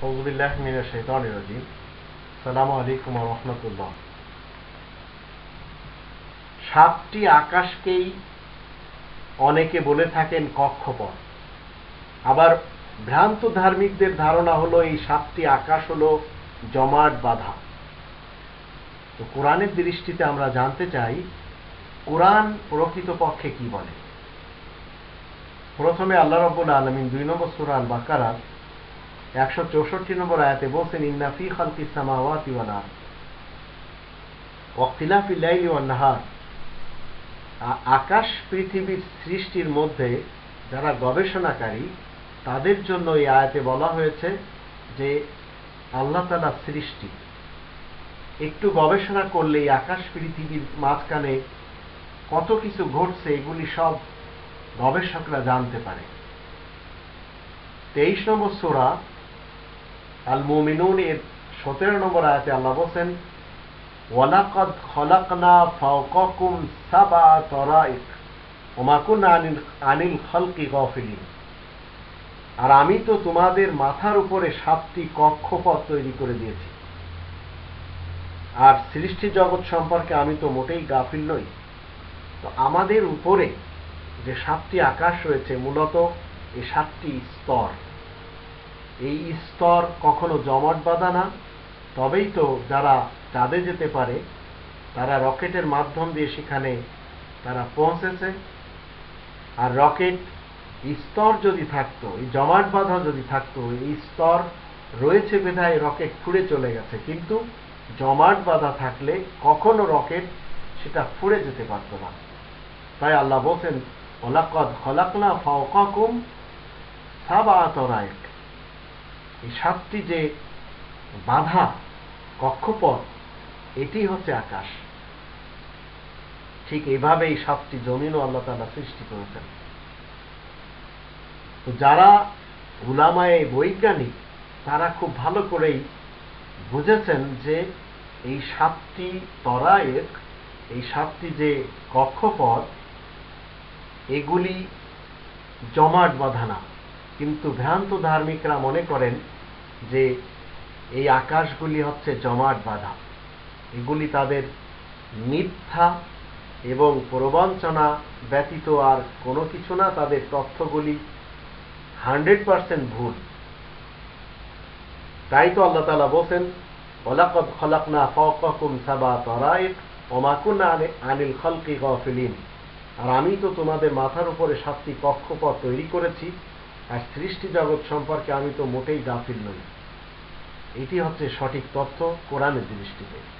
ফজলুল্লাহ মিনা শেতান রাজিম সালামু আলাইকুম রহমতুল্লাহ সাতটি আকাশকেই অনেকে বলে থাকেন কক্ষপথ। আবার ভ্রান্ত ধার্মিকদের ধারণা হলো এই সাতটি আকাশ হলো জমাট বাধা। তো কোরআনের দৃষ্টিতে আমরা জানতে চাই, কোরআন প্রকৃতপক্ষে কি বলে? প্রথমে আল্লাহ রব্বুল আলমিন দুই নম্বর সুরাল বাকারাত একশো চৌষট্টি নম্বর আয়াতে বলছেন ইন্নাফি খালকি সামাওয়াতি ওয়াল আরদ। ওয়াক্তিলাফি লাইলি আকাশ পৃথিবীর সৃষ্টির মধ্যে যারা গবেষণাকারী, তাদের জন্য এই আয়াতে বলা হয়েছে যে আল্লাহ তালা সৃষ্টি। একটু গবেষণা করলে এই আকাশ পৃথিবীর মাঝখানে কত কিছু ঘটছে, এগুলি সব গবেষকরা জানতে পারে। তেইশ নম্বর সোরা আল এর সতেরো নম্বর আয়াতে আল্লাহ বলছেন ফাওকাকুম সাবা তরাইক ওমা কুননা আনিল আনিল খালকি গাফিলিন আর আমি তো তোমাদের মাথার উপরে সাতটি কক্ষপথ তৈরি করে দিয়েছি। আর সৃষ্টি জগৎ সম্পর্কে আমি তো মোটেই গাফিল নই। তো আমাদের উপরে যে সাতটি আকাশ রয়েছে, মূলত এই সাতটি স্তর। এই স্তর কখনো জমাট বাঁধা না, তবেই তো যারা চাঁদে যেতে পারে, তারা রকেটের মাধ্যম দিয়ে সেখানে তারা পৌঁছেছে। আর রকেট স্তর যদি থাকতো, এই জমাট বাঁধা যদি থাকতো, এই স্তর রয়েছে বেধায় রকেট ফুড়ে চলে গেছে। কিন্তু জমাট বাঁধা থাকলে কখনো রকেট সেটা ফুড়ে যেতে পারতো না। তাই আল্লাহ বলছেন, ওলাকদ খলাকনা ফাওকাকুম সাবাতরায়ক এই সাতটি যে বাধা, কক্ষপথ এটি হচ্ছে আকাশ। ঠিক এইভাবে এই সাতটি জমিনও আল্লাহ তাআলা সৃষ্টি করেছেন। তো যারা উলামায়ে বৈজ্ঞানিক, তারা খুব ভালো করেই বুঝেছেন যে এই সাতটি তরায়ের এই সাতটি যে কক্ষপথ, এগুলি জমাট বাঁধা না কিন্তু ভ্রান্ত ধার্মিকরা মনে করেন যে এই আকাশগুলি হচ্ছে জমাট বাঁধা। এগুলি তাদের মিথ্যা এবং প্রবঞ্চনা ব্যতীত আর কোনো কিছু না, তাদের তথ্যগুলি হান্ড্রেড পার্সেন্ট ভুল। তাই তো আল্লাহ তালা বলছেন ওলাকদ খলাকনা ফকাকুম সাবা তরাইক ওমাকুনা আনিল খলকি গফিলিন। আর আমি তো তোমাদের মাথার উপরে সাতটি কক্ষপথ তৈরি করেছি আর সৃষ্টি জগৎ সম্পর্কে আমি তো মোটেই গাফিল নই। এটি হচ্ছে সঠিক তথ্য কোরআনের দৃষ্টিতে।